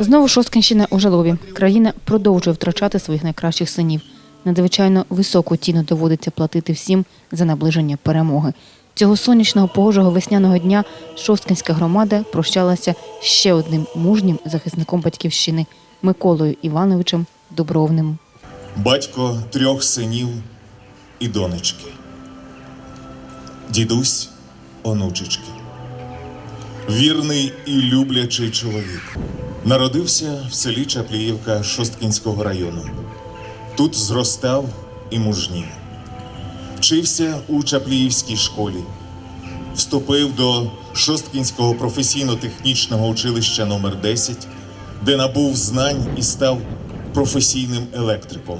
Знову Шосткинщина у жалобі. Країна продовжує втрачати своїх найкращих синів. Надзвичайно високу ціну доводиться платити всім за наближення перемоги. Цього сонячного погожого весняного дня Шосткинська громада прощалася ще одним мужнім захисником батьківщини Миколою Івановичем Добровним. батько трьох синів і донечки, дідусь онучечки, вірний і люблячий чоловік. Народився в селі Чапліївка Шосткінського району. Тут зростав і мужнів. Вчився у Чапліївській школі, вступив до Шосткінського професійно-технічного училища номер 10 де набув знань і став професійним електриком.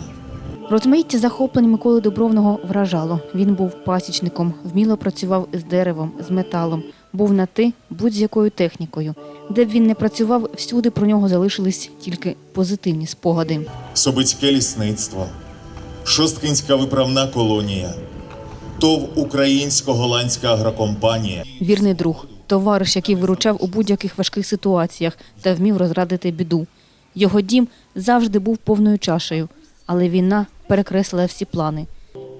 Розмаїття захоплень Миколи Добровного вражало. Він був пасічником, вміло працював з деревом, з металом, був на ти будь-з якою технікою. Де б він не працював, всюди про нього залишились тільки позитивні спогади. Собицьке лісництво, Шосткинська виправна колонія, ТОВ Українсько-голландська агрокомпанія, Вірний друг, товариш, який виручав у будь-яких важких ситуаціях та вмів розрадити біду. Його дім завжди був повною чашею, але війна перекреслила всі плани.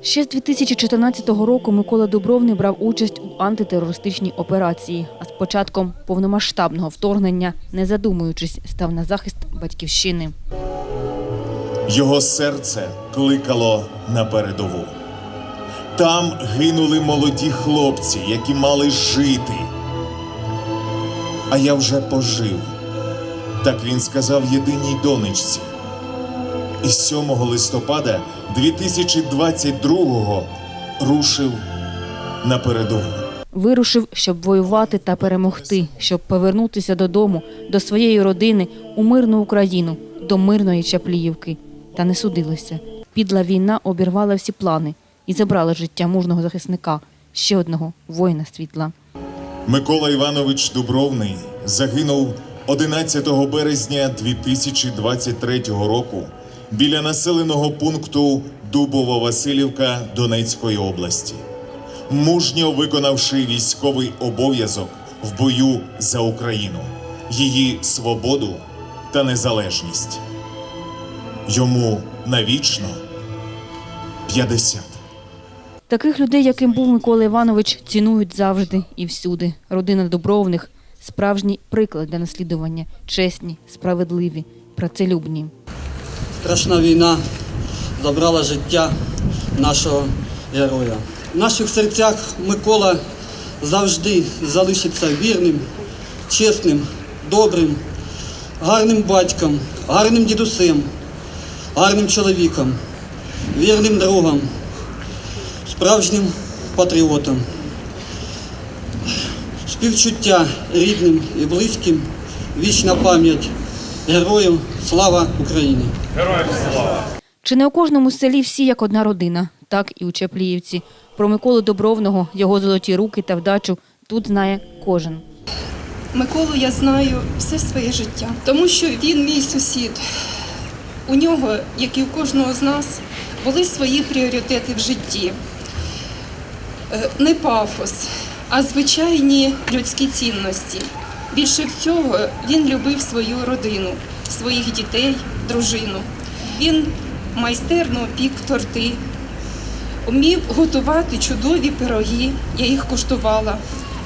Ще з 2014 року Микола Дубровний брав участь у антитерористичній операції, а з початком повномасштабного вторгнення, не задумуючись, став на захист батьківщини. його серце кликало на передову. Там гинули молоді хлопці, які мали жити. А я вже пожив. Так він сказав єдиній донечці. І 7 листопада 2022-го рушив на передову. Вирушив, щоб воювати та перемогти, щоб повернутися додому, до своєї родини, у мирну Україну, до мирної Чапліївки. Та не судилося. Підла війна обірвала всі плани і забрала життя мужного захисника, ще одного воїна світла. Микола Іванович Дубровний загинув 11 березня 2023 року біля населеного пункту Дубово-Василівка Донецької області, мужньо виконавши військовий обов'язок в бою за Україну, її свободу та незалежність. Йому навічно 50. Таких людей, яким був Микола Іванович, цінують завжди і всюди. Родина Добровних справжній приклад для наслідування, чесні, справедливі, працелюбні. Страшна війна забрала життя нашого героя. В наших серцях Микола завжди залишиться вірним, чесним, добрим, гарним батьком, гарним дідусем, гарним чоловіком, вірним другом, справжнім патріотом. Співчуття рідним і близьким, вічна пам'ять героям, слава Україні! Чи не у кожному селі всі як одна родина, так і у Чапліївці. Про Миколу Добровного, його золоті руки та вдачу тут знає кожен. Миколу я знаю все своє життя, тому що він мій сусід. У нього, як і у кожного з нас, були свої пріоритети в житті. Е, Не пафос, а звичайні людські цінності. Більше всього він любив свою родину, своїх дітей, дружину. Він майстерно пік торти, вмів готувати чудові пироги, я їх куштувала.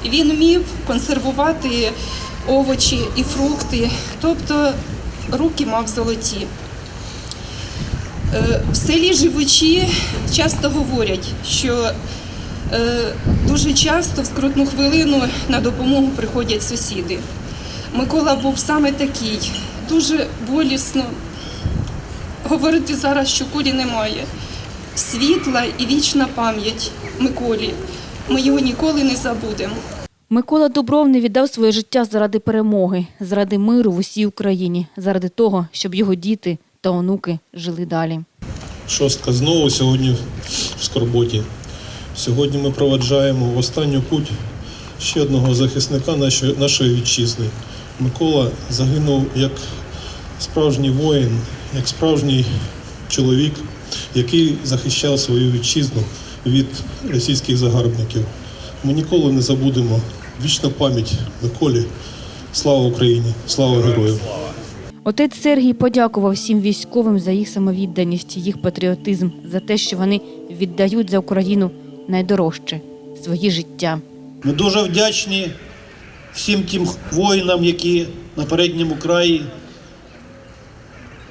Він вмів консервувати овочі і фрукти, тобто руки мав золоті. Е, В селі живучі часто говорять, що е, дуже часто в скрутну хвилину на допомогу приходять сусіди. Микола був саме такий, дуже болісно. Говорити зараз, що кулі немає. Світла і вічна пам'ять Миколі. Ми його ніколи не забудемо. Микола Добровний віддав своє життя заради перемоги, заради миру в усій Україні, заради того, щоб його діти та онуки жили далі. Шостка знову сьогодні в Скорботі. Сьогодні ми проведжаємо в останню путь ще одного захисника нашої, нашої вітчизни. Микола загинув як справжній воїн, як справжній чоловік, який захищав свою вітчизну від російських загарбників. Ми ніколи не забудемо вічна пам'ять Миколі. Слава Україні! Слава героям! Отець Сергій подякував всім військовим за їх самовідданість, їх патріотизм, за те, що вони віддають за Україну найдорожче свої життя. Ми дуже вдячні всім тим воїнам, які на передньому краї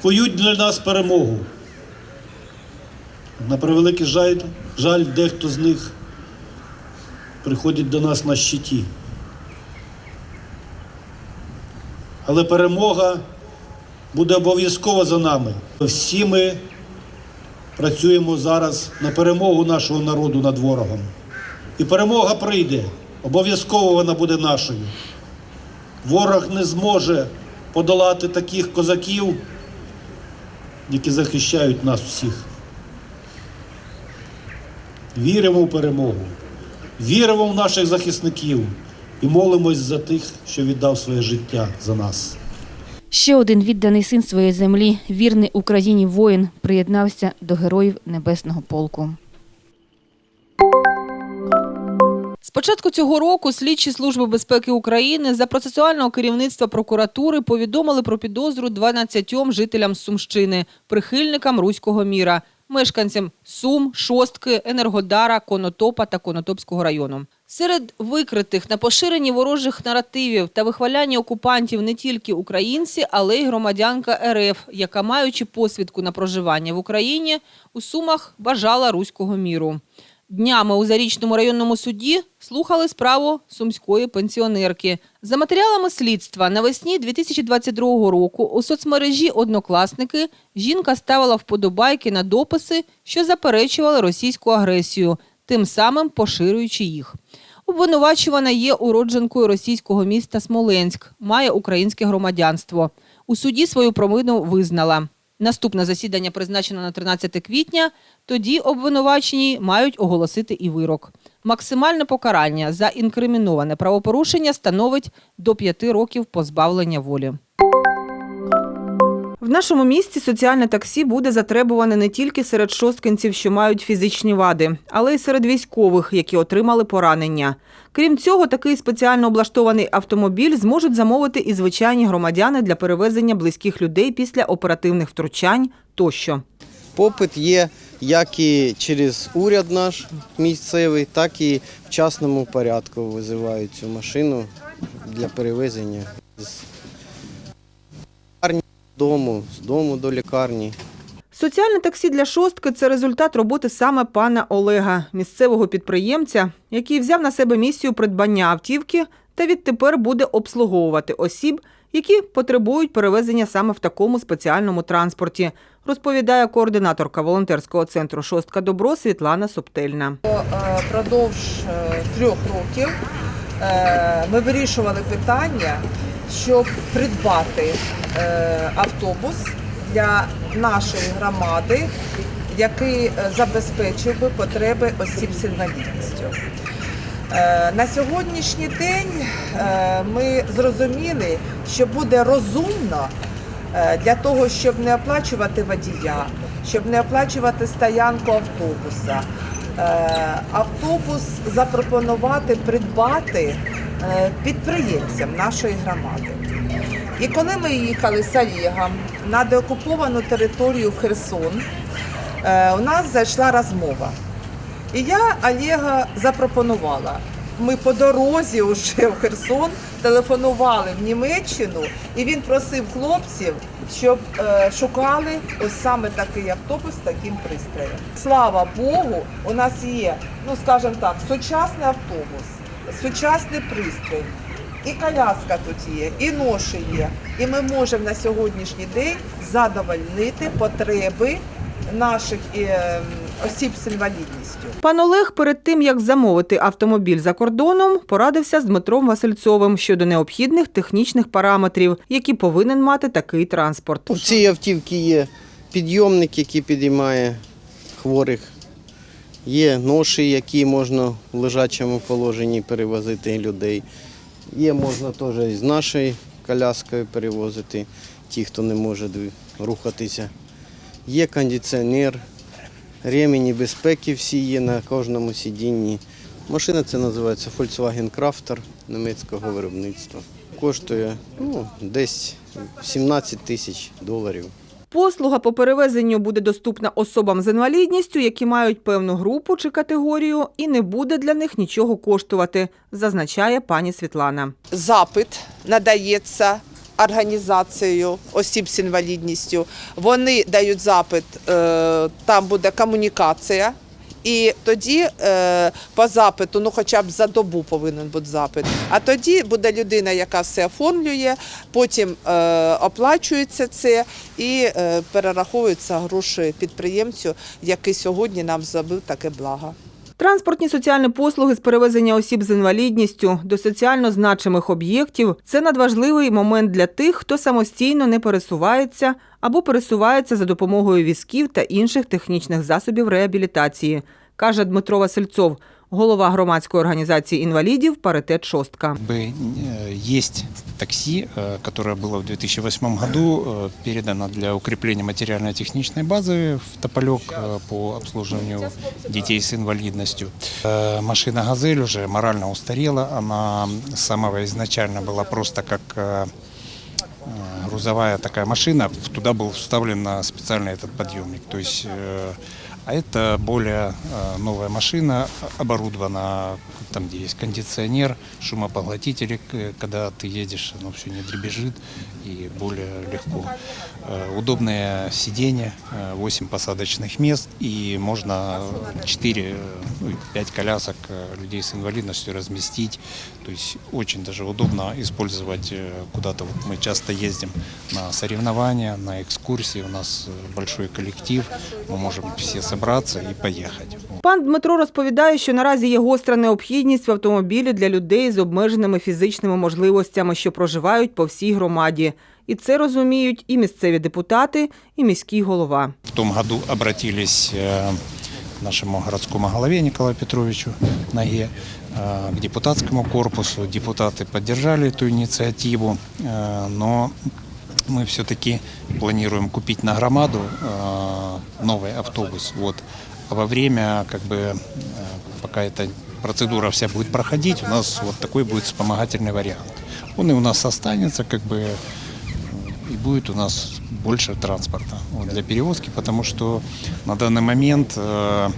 кують для нас перемогу. На превеликий жаль, жаль, дехто з них приходить до нас на щиті. Але перемога буде обов'язково за нами. Всі ми працюємо зараз на перемогу нашого народу над ворогом. І перемога прийде. Обов'язково вона буде нашою. Ворог не зможе подолати таких козаків, які захищають нас всіх. Віримо в перемогу, віримо в наших захисників і молимось за тих, що віддав своє життя за нас. Ще один відданий син своєї землі, вірний Україні воїн, приєднався до героїв Небесного полку. Початку цього року слідчі Служби безпеки України за процесуального керівництва прокуратури повідомили про підозру 12 жителям Сумщини, прихильникам руського міра, мешканцям Сум, Шостки, Енергодара, Конотопа та Конотопського району. Серед викритих на поширенні ворожих наративів та вихваляння окупантів не тільки українці, але й громадянка РФ, яка, маючи посвідку на проживання в Україні, у Сумах бажала руського міру. Днями у Зарічному районному суді слухали справу сумської пенсіонерки. За матеріалами слідства навесні 2022 року у соцмережі Однокласники жінка ставила вподобайки на дописи, що заперечували російську агресію, тим самим поширюючи їх. Обвинувачувана є уродженкою російського міста Смоленськ, має українське громадянство. У суді свою провину визнала. Наступне засідання призначено на 13 квітня. Тоді обвинувачені мають оголосити і вирок. Максимальне покарання за інкриміноване правопорушення становить до 5 років позбавлення волі. В нашому місті соціальне таксі буде затребуване не тільки серед шосткинців, що мають фізичні вади, але й серед військових, які отримали поранення. Крім цього, такий спеціально облаштований автомобіль зможуть замовити і звичайні громадяни для перевезення близьких людей після оперативних втручань тощо. Попит є як і через уряд наш місцевий, так і в частному порядку визивають цю машину для перевезення дому, з дому до лікарні. Соціальне таксі для шостки це результат роботи саме пана Олега, місцевого підприємця, який взяв на себе місію придбання автівки та відтепер буде обслуговувати осіб, які потребують перевезення саме в такому спеціальному транспорті, розповідає координаторка волонтерського центру Шостка Добро Світлана Соптельна. Е, Продовж е, трьох років е, ми вирішували питання, щоб придбати е, автобус для нашої громади, який е, забезпечив би потреби осіб з інвалідністю. Е, На сьогоднішній день ми зрозуміли, що буде розумно для того, щоб не оплачувати водія, щоб не оплачувати стоянку автобуса. Автобус запропонувати придбати підприємцям нашої громади. І коли ми їхали з Олегом на деокуповану територію в Херсон, е, у нас зайшла розмова. І я Олега запропонувала. Ми по дорозі вже в Херсон телефонували в Німеччину, і він просив хлопців, щоб е, шукали ось саме такий автобус з таким пристроєм. Слава Богу, у нас є, ну скажімо так, сучасний автобус, сучасний пристрій. І коляска тут є, і ноші є. І ми можемо на сьогоднішній день задовольнити потреби наших е, осіб з інвалідністю. Пан Олег перед тим, як замовити автомобіль за кордоном, порадився з Дмитром Васильцовим щодо необхідних технічних параметрів, які повинен мати такий транспорт. У цій автівці є підйомник, який підіймає хворих. Є ноші, які можна в лежачому положенні перевозити людей. Є можна теж з нашою коляскою перевозити ті, хто не може рухатися. Є кондиціонер, ремені безпеки всі є на кожному сидінні. Машина це називається Volkswagen Crafter німецького виробництва. Коштує ну, десь 17 тисяч доларів. Послуга по перевезенню буде доступна особам з інвалідністю, які мають певну групу чи категорію, і не буде для них нічого коштувати, зазначає пані Світлана. Запит надається організацією осіб з інвалідністю. Вони дають запит, е, там буде комунікація. І тоді е, по запиту, ну хоча б за добу повинен бути запит. А тоді буде людина, яка все оформлює, потім е, оплачується це і е, перераховуються гроші підприємцю, який сьогодні нам зробив таке благо. Транспортні соціальні послуги з перевезення осіб з інвалідністю до соціально значимих об'єктів це надважливий момент для тих, хто самостійно не пересувається або пересувається за допомогою візків та інших технічних засобів реабілітації, каже Дмитро Васильцов, голова громадської організації інвалідів Паритет Шостка. бы э, есть такси, э, которое было в 2008 году э, передано для укрепления материально-техничной базы в Тополек э, по обслуживанию детей с инвалидностью. Э, Машина «Газель» уже морально устарела, она с самого изначально была просто как э, э, грузовая такая машина, туда был вставлен э, специальный этот подъемник. То есть, э, А это более э, новая машина, оборудована там, где есть кондиционер, шумопоглотители, когда ты едешь, оно все не дребезжит и более легко. Э, Удобное сиденье, 8 посадочных мест и можно 4, ну, 5 колясок людей с инвалидностью разместить. То есть очень даже удобно использовать э, куда-то. Вот мы часто ездим на соревнования, на экскурсии. У нас э, большой коллектив. Мы можем все собраться и поехать. Пан Дмитро розповідає, що наразі є гостра необхідність в автомобілі для людей з обмеженими фізичними можливостями, що проживають по всій громаді. І це розуміють і місцеві депутати, і міський голова. В том году обратились э, к нашему городскому голове Николаю Петровичу Наге, э, к депутатскому корпусу. Депутаты поддержали эту инициативу, э, но мы все-таки планируем купить на громаду э, новый автобус. Вот. А во время, как бы, э, пока эта процедура вся будет проходить, у нас вот такой будет вспомогательный вариант. Он и у нас останется, как бы, и будет у нас больше транспорта вот, для перевозки, потому что на данный момент э,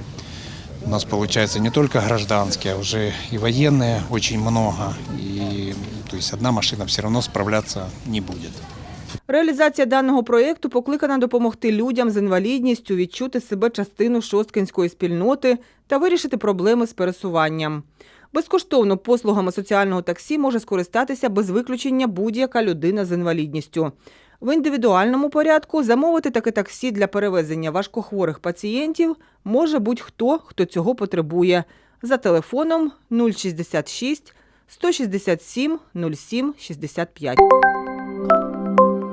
у нас получается не только гражданские, а уже и военные очень много. И то есть одна машина все равно справляться не будет. Реалізація даного проєкту покликана допомогти людям з інвалідністю відчути себе частиною шосткинської спільноти та вирішити проблеми з пересуванням. Безкоштовно послугами соціального таксі може скористатися без виключення будь-яка людина з інвалідністю. В індивідуальному порядку замовити таке таксі для перевезення важкохворих пацієнтів може будь-хто, хто цього потребує, за телефоном 066 167 07 65.